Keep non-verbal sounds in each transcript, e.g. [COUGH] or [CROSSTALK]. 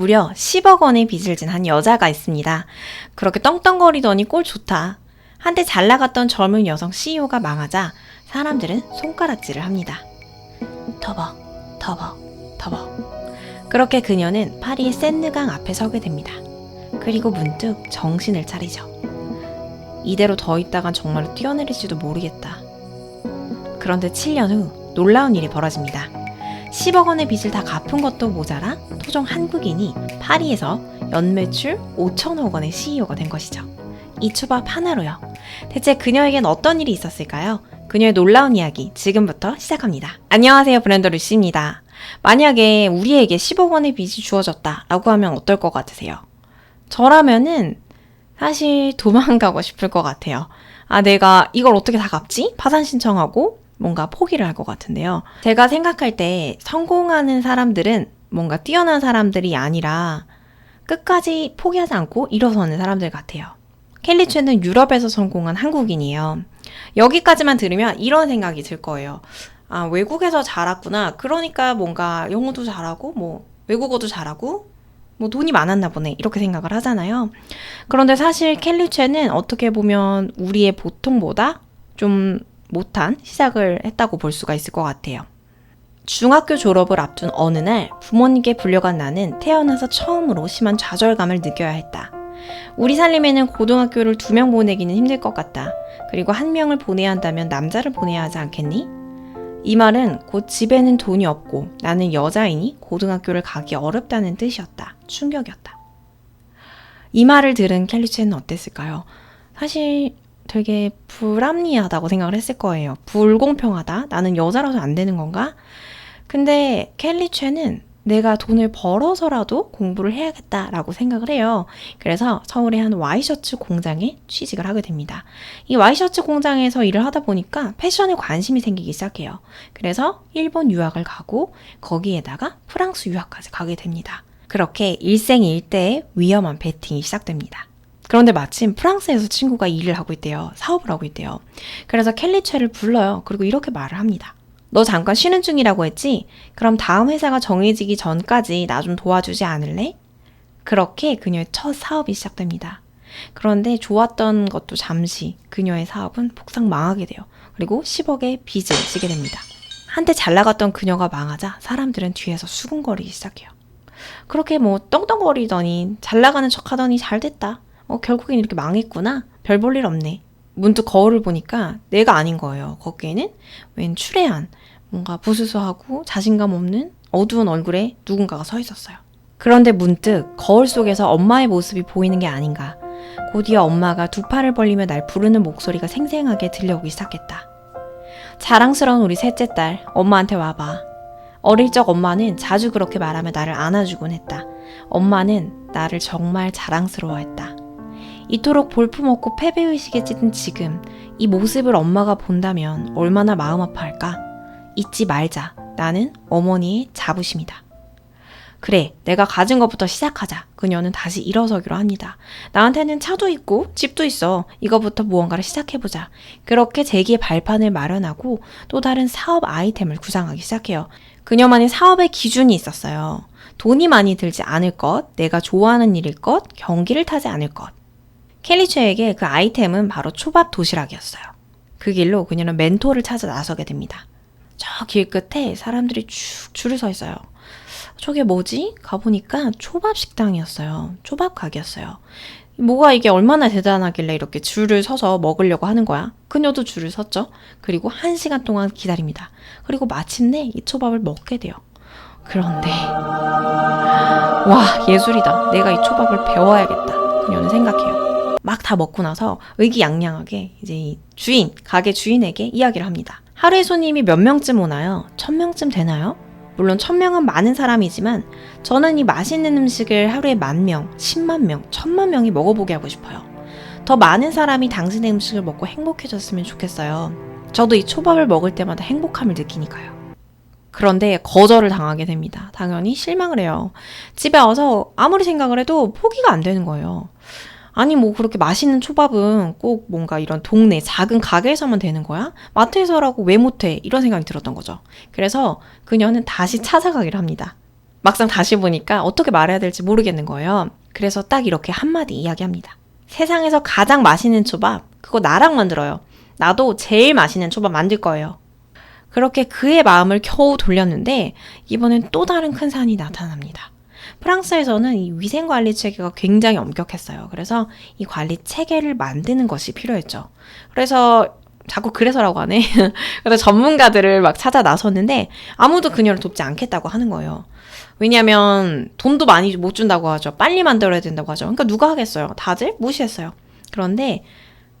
무려 10억 원의 빚을 진 한 여자가 있습니다. 그렇게 떵떵거리더니 꼴 좋다. 한때 잘 나갔던 젊은 여성 CEO가 망하자 사람들은 손가락질을 합니다. 터벅, 터벅, 터벅. 그렇게 그녀는 파리의 센느강 앞에 서게 됩니다. 그리고 문득 정신을 차리죠. 이대로 더 있다간 정말로 뛰어내릴지도 모르겠다. 그런데 7년 후 놀라운 일이 벌어집니다. 10억 원의 빚을 다 갚은 것도 모자라 토종 한국인이 파리에서 연매출 5천억 원의 CEO가 된 것이죠. 이 초밥 하나로요. 대체 그녀에겐 어떤 일이 있었을까요? 그녀의 놀라운 이야기 지금부터 시작합니다. 안녕하세요. 브랜더 루시입니다. 만약에 우리에게 10억 원의 빚이 주어졌다 라고 하면 어떨 것 같으세요? 저라면은 사실 도망가고 싶을 것 같아요. 아, 내가 이걸 어떻게 다 갚지? 파산 신청하고 뭔가 포기를 할 것 같은데요. 제가 생각할 때 성공하는 사람들은 뭔가 뛰어난 사람들이 아니라 끝까지 포기하지 않고 일어서는 사람들 같아요. 켈리 최는 유럽에서 성공한 한국인이에요. 여기까지만 들으면 이런 생각이 들 거예요. 아, 외국에서 자랐구나. 그러니까 뭔가 영어도 잘하고, 뭐, 외국어도 잘하고, 뭐 돈이 많았나 보네. 이렇게 생각을 하잖아요. 그런데 사실 켈리 최는 어떻게 보면 우리의 보통보다 좀 못한 시작을 했다고 볼 수가 있을 것 같아요. 중학교 졸업을 앞둔 어느 날 부모님께 불려간 나는 태어나서 처음으로 심한 좌절감을 느껴야 했다. 우리 살림에는 고등학교를 두 명 보내기는 힘들 것 같다. 그리고 한 명을 보내야 한다면 남자를 보내야 하지 않겠니? 이 말은 곧 집에는 돈이 없고 나는 여자이니 고등학교를 가기 어렵다는 뜻이었다. 충격이었다. 이 말을 들은 켈리체는 어땠을까요? 사실 되게 불합리하다고 생각을 했을 거예요. 불공평하다. 나는 여자라서 안 되는 건가? 근데 켈리체는 내가 돈을 벌어서라도 공부를 해야겠다라고 생각을 해요. 그래서 서울의 한 와이셔츠 공장에 취직을 하게 됩니다. 이 와이셔츠 공장에서 일을 하다 보니까 패션에 관심이 생기기 시작해요. 그래서 일본 유학을 가고 거기에다가 프랑스 유학까지 가게 됩니다. 그렇게 일생일대의 위험한 베팅이 시작됩니다. 그런데 마침 프랑스에서 친구가 일을 하고 있대요. 사업을 하고 있대요. 그래서 켈리체를 불러요. 그리고 이렇게 말을 합니다. 너 잠깐 쉬는 중이라고 했지? 그럼 다음 회사가 정해지기 전까지 나 좀 도와주지 않을래? 그렇게 그녀의 첫 사업이 시작됩니다. 그런데 좋았던 것도 잠시 그녀의 사업은 폭삭 망하게 돼요. 그리고 10억의 빚을 지게 됩니다. 한때 잘 나갔던 그녀가 망하자 사람들은 뒤에서 수군거리기 시작해요. 그렇게 뭐 떵떵거리더니 잘 나가는 척 하더니 잘 됐다. 어, 결국엔 이렇게 망했구나. 별 볼 일 없네. 문득 거울을 보니까 내가 아닌 거예요. 거기에는 웬 추레한 뭔가 부수수하고 자신감 없는 어두운 얼굴에 누군가가 서 있었어요. 그런데 문득 거울 속에서 엄마의 모습이 보이는 게 아닌가. 곧이어 엄마가 두 팔을 벌리며 날 부르는 목소리가 생생하게 들려오기 시작했다. 자랑스러운 우리 셋째 딸, 엄마한테 와봐. 어릴 적 엄마는 자주 그렇게 말하며 나를 안아주곤 했다. 엄마는 나를 정말 자랑스러워했다. 이토록 볼품없고 패배의식에 찌든 지금 이 모습을 엄마가 본다면 얼마나 마음 아파할까? 잊지 말자. 나는 어머니의 자부심이다. 그래, 내가 가진 것부터 시작하자. 그녀는 다시 일어서기로 합니다. 나한테는 차도 있고 집도 있어. 이거부터 무언가를 시작해보자. 그렇게 재기의 발판을 마련하고 또 다른 사업 아이템을 구상하기 시작해요. 그녀만의 사업의 기준이 있었어요. 돈이 많이 들지 않을 것, 내가 좋아하는 일일 것, 경기를 타지 않을 것. 켈리체에게 그 아이템은 바로 초밥 도시락이었어요. 그 길로 그녀는 멘토를 찾아 나서게 됩니다. 저 길 끝에 사람들이 쭉 줄을 서 있어요. 저게 뭐지? 가보니까 초밥 식당이었어요. 초밥 가게였어요. 뭐가 이게 얼마나 대단하길래 이렇게 줄을 서서 먹으려고 하는 거야? 그녀도 줄을 섰죠. 그리고 한 시간 동안 기다립니다. 그리고 마침내 이 초밥을 먹게 돼요. 그런데, 와, 예술이다. 내가 이 초밥을 배워야겠다. 그녀는 생각해요. 막 다 먹고 나서 의기양양하게 이제 이 주인, 가게 주인에게 이야기를 합니다. 하루에 손님이 몇 명쯤 오나요? 천 명쯤 되나요? 물론 천 명은 많은 사람이지만 저는 이 맛있는 음식을 하루에 만 명, 십만 명, 천만 명이 먹어보게 하고 싶어요. 더 많은 사람이 당신의 음식을 먹고 행복해졌으면 좋겠어요. 저도 이 초밥을 먹을 때마다 행복함을 느끼니까요. 그런데 거절을 당하게 됩니다. 당연히 실망을 해요. 집에 와서 아무리 생각을 해도 포기가 안 되는 거예요. 아니 뭐 그렇게 맛있는 초밥은 꼭 뭔가 이런 동네 작은 가게에서만 되는 거야? 마트에서라고 왜 못해? 이런 생각이 들었던 거죠. 그래서 그녀는 다시 찾아가기를 합니다. 막상 다시 보니까 어떻게 말해야 될지 모르겠는 거예요. 그래서 딱 이렇게 한마디 이야기합니다. 세상에서 가장 맛있는 초밥, 그거 나랑 만들어요. 나도 제일 맛있는 초밥 만들 거예요. 그렇게 그의 마음을 겨우 돌렸는데 이번엔 또 다른 큰 산이 나타납니다. 프랑스에서는 이 위생 관리 체계가 굉장히 엄격했어요. 그래서 이 관리 체계를 만드는 것이 필요했죠. 그래서 자꾸 그래서라고 하네. [LAUGHS] 그래서 전문가들을 막 찾아 나섰는데 아무도 그녀를 돕지 않겠다고 하는 거예요. 왜냐하면 돈도 많이 못 준다고 하죠. 빨리 만들어야 된다고 하죠. 그러니까 누가 하겠어요? 다들 무시했어요. 그런데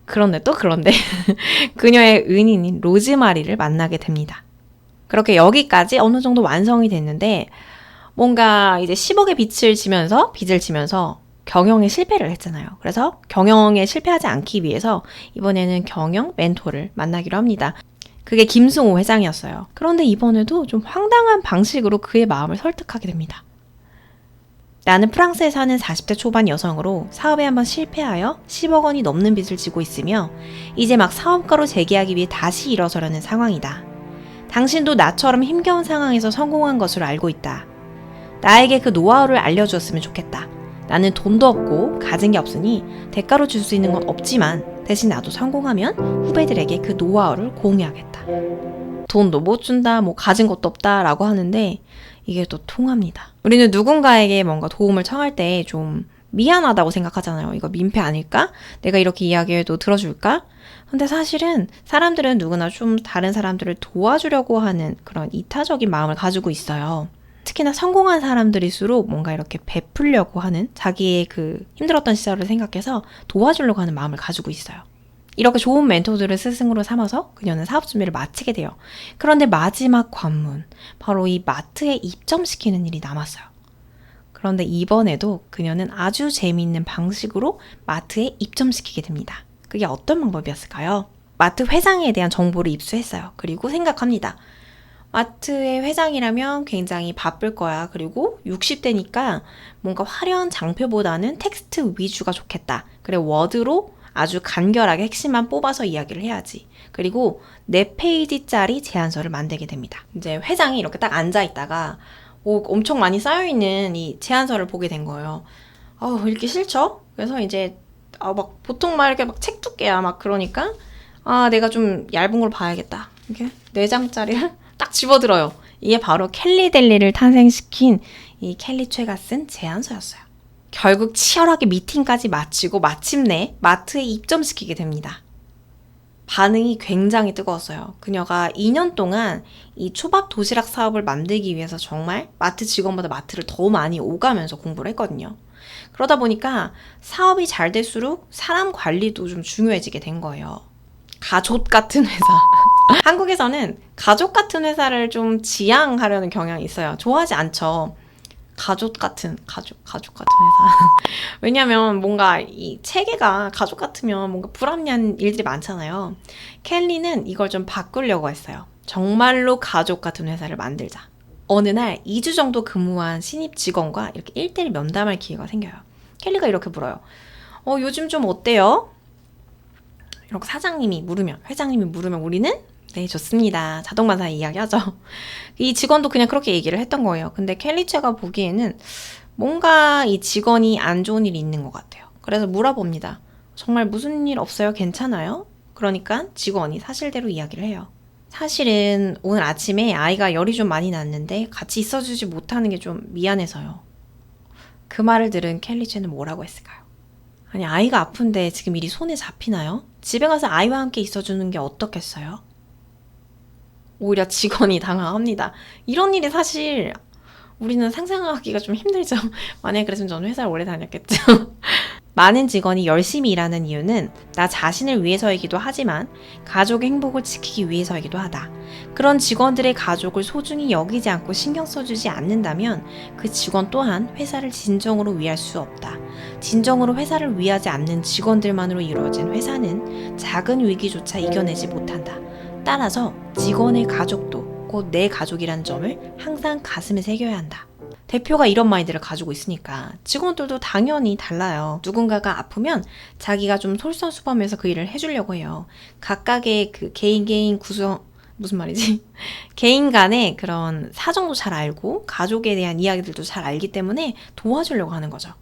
그런데 또 그런데 [LAUGHS] 그녀의 은인인 로즈마리를 만나게 됩니다. 그렇게 여기까지 어느 정도 완성이 됐는데 뭔가 이제 10억의 빚을 지면서 빚을 지면서 경영에 실패를 했잖아요. 그래서 경영에 실패하지 않기 위해서 이번에는 경영 멘토를 만나기로 합니다. 그게 김승호 회장이었어요. 그런데 이번에도 좀 황당한 방식으로 그의 마음을 설득하게 됩니다. 나는 프랑스에 사는 40대 초반 여성으로 사업에 한번 실패하여 10억 원이 넘는 빚을 지고 있으며 이제 막 사업가로 재기하기 위해 다시 일어서려는 상황이다. 당신도 나처럼 힘겨운 상황에서 성공한 것으로 알고 있다. 나에게 그 노하우를 알려주었으면 좋겠다. 나는 돈도 없고 가진 게 없으니 대가로 줄 수 있는 건 없지만 대신 나도 성공하면 후배들에게 그 노하우를 공유하겠다. 돈도 못 준다, 뭐 가진 것도 없다 라고 하는데 이게 또 통합니다. 우리는 누군가에게 뭔가 도움을 청할 때 좀 미안하다고 생각하잖아요. 이거 민폐 아닐까? 내가 이렇게 이야기해도 들어줄까? 근데 사실은 사람들은 누구나 좀 다른 사람들을 도와주려고 하는 그런 이타적인 마음을 가지고 있어요. 특히나 성공한 사람들일수록 뭔가 이렇게 베풀려고 하는 자기의 그 힘들었던 시절을 생각해서 도와주려고 하는 마음을 가지고 있어요. 이렇게 좋은 멘토들을 스승으로 삼아서 그녀는 사업 준비를 마치게 돼요. 그런데 마지막 관문, 바로 이 마트에 입점시키는 일이 남았어요. 그런데 이번에도 그녀는 아주 재미있는 방식으로 마트에 입점시키게 됩니다. 그게 어떤 방법이었을까요? 마트 회장에 대한 정보를 입수했어요. 그리고 생각합니다. 마트의 회장이라면 굉장히 바쁠 거야. 그리고 60대니까 뭔가 화려한 장표보다는 텍스트 위주가 좋겠다. 그래, 워드로 아주 간결하게 핵심만 뽑아서 이야기를 해야지. 그리고 네 페이지짜리 제안서를 만들게 됩니다. 이제 회장이 이렇게 딱 앉아 있다가 오, 엄청 많이 쌓여있는 이 제안서를 보게 된 거예요. 아우, 읽기 싫죠? 그래서 이제, 아, 막, 보통 막 이렇게 막 책 두께야 막 그러니까, 아, 내가 좀 얇은 걸 봐야겠다. 이렇게 네 장짜리를 딱 집어들어요. 이게 바로 켈리 델리를 탄생시킨 이 켈리 최가 쓴 제안서였어요. 결국 치열하게 미팅까지 마치고 마침내 마트에 입점시키게 됩니다. 반응이 굉장히 뜨거웠어요. 그녀가 2년 동안 이 초밥 도시락 사업을 만들기 위해서 정말 마트 직원보다 마트를 더 많이 오가면서 공부를 했거든요. 그러다 보니까 사업이 잘 될수록 사람 관리도 좀 중요해지게 된 거예요. 가족 같은 회사. [LAUGHS] 한국에서는 가족 같은 회사를 좀 지향하려는 경향이 있어요. 좋아하지 않죠. 가족 같은 가족 가족 같은 회사. [LAUGHS] 왜냐면 뭔가 이 체계가 가족 같으면 뭔가 불합리한 일들이 많잖아요. 켈리는 이걸 좀 바꾸려고 했어요. 정말로 가족 같은 회사를 만들자. 어느 날 2주 정도 근무한 신입 직원과 이렇게 1대1 면담할 기회가 생겨요. 켈리가 이렇게 물어요. 어, 요즘 좀 어때요? 이렇게 사장님이 물으면, 회장님이 물으면 우리는 네, 좋습니다. 자동반사 이야기하죠. [LAUGHS] 이 직원도 그냥 그렇게 얘기를 했던 거예요. 근데 켈리체가 보기에는 뭔가 이 직원이 안 좋은 일이 있는 것 같아요. 그래서 물어봅니다. 정말 무슨 일 없어요? 괜찮아요? 그러니까 직원이 사실대로 이야기를 해요. 사실은 오늘 아침에 아이가 열이 좀 많이 났는데 같이 있어주지 못하는 게 좀 미안해서요. 그 말을 들은 켈리체는 뭐라고 했을까요? 아니, 아이가 아픈데 지금 일이 손에 잡히나요? 집에 가서 아이와 함께 있어주는 게 어떻겠어요? 오히려 직원이 당황합니다. 이런 일이 사실 우리는 상상하기가 좀 힘들죠. [LAUGHS] 만약에 그랬으면 저는 회사를 오래 다녔겠죠. 많은 직원이 열심히 일하는 이유는 나 자신을 위해서이기도 하지만 가족의 행복을 지키기 위해서이기도 하다. 그런 직원들의 가족을 소중히 여기지 않고 신경 써주지 않는다면 그 직원 또한 회사를 진정으로 위할 수 없다. 진정으로 회사를 위하지 않는 직원들만으로 이루어진 회사는 작은 위기조차 이겨내지 못한다. 따라서 직원의 가족도 곧 내 가족이란 점을 항상 가슴에 새겨야 한다. 대표가 이런 마인드를 가지고 있으니까 직원들도 당연히 달라요. 누군가가 아프면 자기가 좀 솔선수범해서 그 일을 해주려고 해요. 각각의 그 개인 개인 구성을 무슨 말이지? [LAUGHS] 개인 간의 그런 사정도 잘 알고 가족에 대한 이야기들도 잘 알기 때문에 도와주려고 하는 거죠.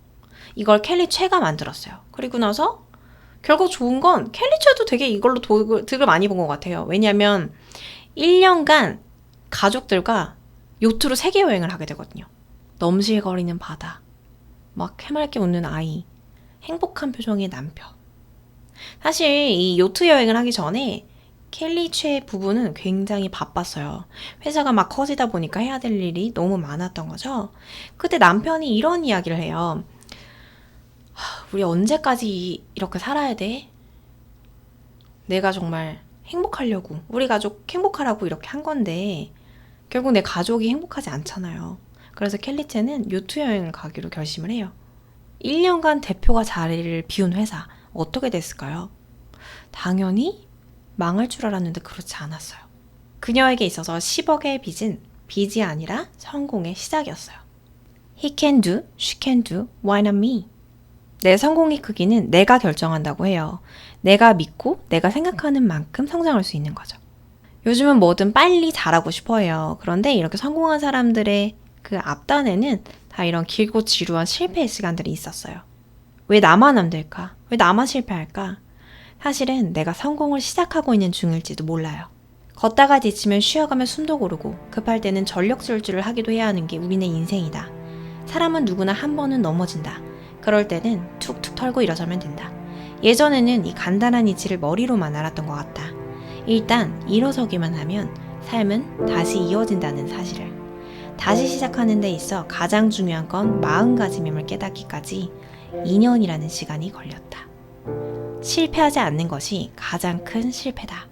이걸 켈리 최가 만들었어요. 그리고 나서 결국 좋은 건 켈리 최도 되게 이걸로 도- 득을 많이 본 것 같아요. 왜냐하면 1년간 가족들과 요트로 세계 여행을 하게 되거든요. 넘실거리는 바다, 막 해맑게 웃는 아이, 행복한 표정의 남편. 사실 이 요트 여행을 하기 전에 켈리 최 부부는 굉장히 바빴어요. 회사가 막 커지다 보니까 해야 될 일이 너무 많았던 거죠. 그때 남편이 이런 이야기를 해요. 하, 우리 언제까지 이렇게 살아야 돼? 내가 정말 행복하려고, 우리 가족 행복하라고 이렇게 한 건데, 결국 내 가족이 행복하지 않잖아요. 그래서 켈리체는 요트 여행을 가기로 결심을 해요. 1년간 대표가 자리를 비운 회사, 어떻게 됐을까요? 당연히 망할 줄 알았는데 그렇지 않았어요. 그녀에게 있어서 10억의 빚은 빚이 아니라 성공의 시작이었어요. He can do, she can do, why not me? 내 성공의 크기는 내가 결정한다고 해요. 내가 믿고 내가 생각하는 만큼 성장할 수 있는 거죠. 요즘은 뭐든 빨리 잘하고 싶어 해요. 그런데 이렇게 성공한 사람들의 그 앞단에는 다 이런 길고 지루한 실패의 시간들이 있었어요. 왜 나만 안 될까? 왜 나만 실패할까? 사실은 내가 성공을 시작하고 있는 중일지도 몰라요. 걷다가 지치면 쉬어가며 숨도 고르고 급할 때는 전력 질주를 하기도 해야 하는 게 우리네 인생이다. 사람은 누구나 한 번은 넘어진다. 그럴 때는 툭툭 털고 일어서면 된다. 예전에는 이 간단한 이치를 머리로만 알았던 것 같다. 일단 일어서기만 하면 삶은 다시 이어진다는 사실을. 다시 시작하는 데 있어 가장 중요한 건 마음가짐임을 깨닫기까지 2년이라는 시간이 걸렸다. 실패하지 않는 것이 가장 큰 실패다.